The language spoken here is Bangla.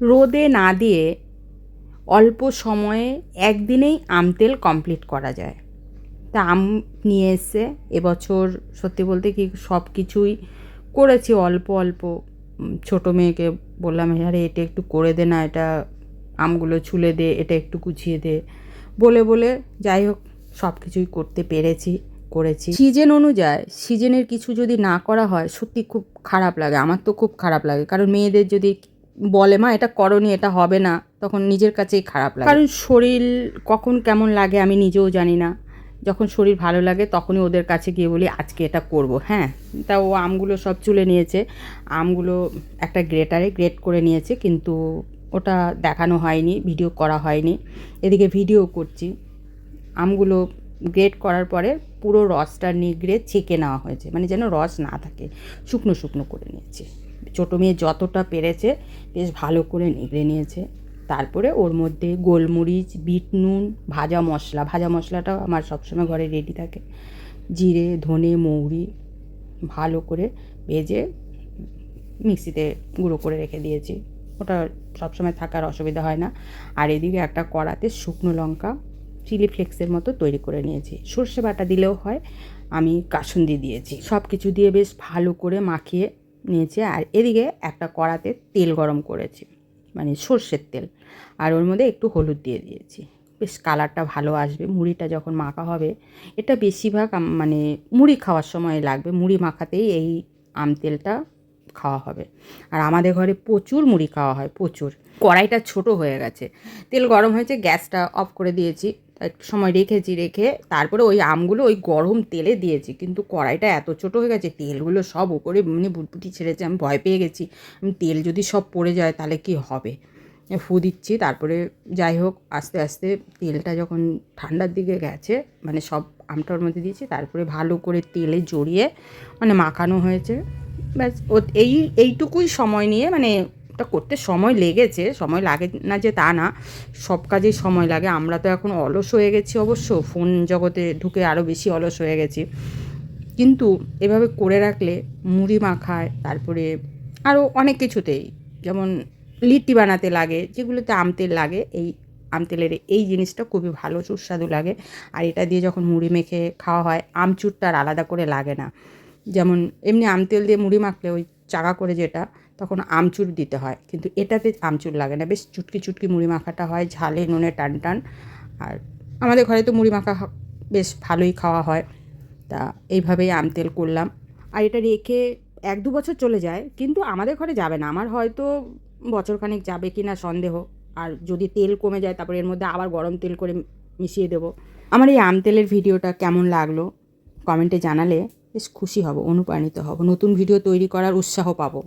রোদে না দিয়ে অল্প সময়ে একদিনেই আম তেল কমপ্লিট করা যায়। তা আম নিয়ে এসে এবছর সত্যি বলতে কি সব কিছুই করেছি, অল্প অল্প। ছোটো মেয়েকে বললাম, আরে, এটা একটু করে দে না, এটা আমগুলো ছুলে দে, এটা একটু গুছিয়ে দে। বলে বলে যাই হোক, সব কিছুই করতে পেরেছি, করেছি। সিজন অনুযায়ী, সিজনের কিছু যদি না করা হয়, সত্যি খুব খারাপ লাগে, আমার তো খুব খারাপ লাগে। কারণ মেয়েদের যদি বলে, মা, এটা করনি, এটা হবে না। তখন নিজের কাছেই খারাপ লাগে। কারণ শরীর কখন কেমন লাগে আমি নিজেও জানি না। যখন শরীর ভালো লাগে তখনই ওদের কাছে গিয়ে বলি, আজকে এটা করব। হ্যাঁ তা ও আমগুলো সব চুলে নিয়েছে। আমগুলো একটা গ্রেটারে গ্রেট করে নিয়েছে, কিন্তু ওটা দেখানো হয়নি, ভিডিও করা হয়নি। এদিকে ভিডিও করছি। আমগুলো গ্রেট করার পরে পুরো রসটা নিগড়ে ছেঁকে নেওয়া হয়েছে। মানে যেন রস না থাকে। শুকনো শুকনো করে নিয়েছে। ছোটো মেয়ে যতটা পেরেছে বেশ ভালো করে নিগড়ে নিয়েছে। তারপরে ওর মধ্যে গোলমরিচ, বিট নুন, ভাজা মশলা। ভাজা মশলাটাও আমার সবসময় ঘরে রেডি থাকে। জিরে, ধনে, মৌরি ভালো করে ভেজে মিক্সিতে গুঁড়ো করে রেখে দিয়েছি। ওটা সবসময় থাকার অসুবিধা হয় না। আর এদিকে একটা কড়াতে শুকনো লঙ্কা, চিলি ফ্লেক্সের মতো তৈরি করে নিয়েছি। সর্ষে বাটা দিলেও হয়, আমি কাসুন্দি দিয়েছি। সব কিছু দিয়ে বেশ ভালো করে মাখিয়ে নিয়েছি আর এদিকে একটা কড়াতে তেল গরম করেছি মানে সর্ষের তেল। আর ওর মধ্যে একটু হলুদ দিয়ে দিয়েছি। বেশ কালারটা ভালো আসবে, মুড়িটা যখন মাখা হবে, এটা বেশিরভাগ মানে মুড়ি খাওয়ার সময় লাগবে, মুড়ি মাখাতেই এই আম তেলটা খাওয়া হবে। আর আমাদের ঘরে প্রচুর মুড়ি খাওয়া হয়, প্রচুর। কড়াইটা ছোট হয়ে গেছে, তেল গরম হয়েছে, গ্যাসটা অফ করে দিয়েছি। সময় রেখেছি রেখে তারপরে ওই আমগুলো ওই গরম তেলে দিয়েছি। কিন্তু কড়াইটা এত ছোট হয়ে গেছে, তেলগুলো সব উপরে মানে বুটবুটি ছেড়েছে, আমি ভয় পেয়ে গেছি। তেল যদি সব পড়ে যায় তাহলে কি হবে? ফু দিচ্ছি, তারপরে যাই হোক, আস্তে আস্তে তেলটা যখন ঠান্ডার দিকে গেছে মানে সব আমটার মধ্যে দিয়েছি, তারপরে ভালো করে তেলে জড়িয়ে মানে মাখানো হয়েছে। ব্যাস, ও এই, এইটুকুই সময় নিয়ে মানে ওটা করতে সময় লেগেছে, সময় লাগে না যে তা না, সব কাজেই সময় লাগে। আমরা তো এখন অলস হয়ে গেছি অবশ্য, ফোন জগতে ঢুকে আরও বেশি অলস হয়ে গেছি। কিন্তু এভাবে করে রাখলে মুড়ি মাখায়, তারপরে আরও অনেক কিছুতেই, যেমন লিট্টি বানাতে লাগে, যেগুলোতে আম তেল লাগে, এই আম তেলের এই জিনিসটা খুবই ভালো, সুস্বাদু লাগে। আর এটা দিয়ে যখন মুড়ি মেখে খাওয়া হয়, আমচুরটা আর আলাদা করে লাগে না। যেমন এমনি আম তেল দিয়ে মুড়ি মাখলে ওই চাকা করে যেটা তখন আমচুর দিতে হয়। কিন্তু এটাতে আমচুর লাগে না। বেশ চুটকি চুটকি মুড়ি মাখাটা হয়, ঝালে নুনে টান টান। আর আমাদের ঘরে তো মুড়ি মাখা বেশ ভালোই খাওয়া হয়। তা এইভাবেই আম তেল করলাম। আর এটা রেখে এক দু বছর চলে যায়, কিন্তু আমাদের ঘরে যাবে না। আমার হয়তো বছরখানেক যাবে কি না সন্দেহ। আর যদি তেল কমে যায়, তারপরে এর মধ্যে আবার গরম তেল করে মিশিয়ে দেবো। আমার এই আম তেলের ভিডিওটা কেমন লাগল কমেন্টে জানালে বেশ খুশি হব, অনুপ্রাণিত হব। নতুন ভিডিও তৈরি করার উৎসাহ পাবো।